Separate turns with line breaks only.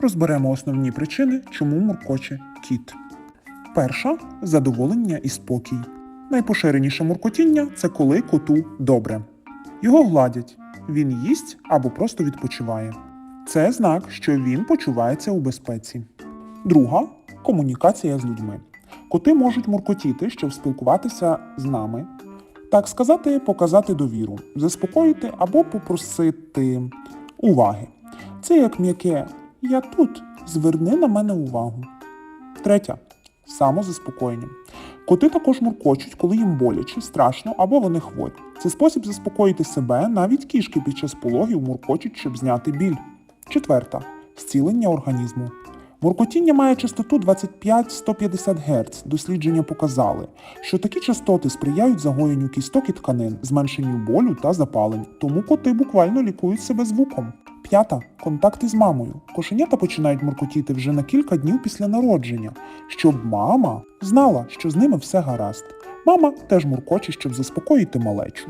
розберемо основні причини, чому муркоче кіт. Перша задоволення і спокій. Найпоширеніше муркотіння це коли коту добре. Його гладять, він їсть або просто відпочиває. Це знак, що він почувається у безпеці. Друга комунікація з людьми. Коти можуть муркотіти, щоб спілкуватися з нами, так сказати, показати довіру, заспокоїти або попросити уваги. Це як м'яке Я тут, зверни на мене увагу. Третя самозаспокоєння. Коти також муркочуть, коли їм боляче, страшно або вони хворі. Це спосіб заспокоїти себе, навіть кішки під час пологів муркочуть, щоб зняти біль. Четверта зцілення організму. Муркотіння має частоту 25-150 Гц. Дослідження показали, що такі частоти сприяють загоєнню кісток і тканин, зменшенню болю та запалень, тому коти буквально лікують себе звуком. П'ята контакти з мамою. Кошенята починають муркотіти вже на кілька днів після народження, щоб мама знала, що з ними все гаразд. Мама теж муркоче, щоб заспокоїти малечу.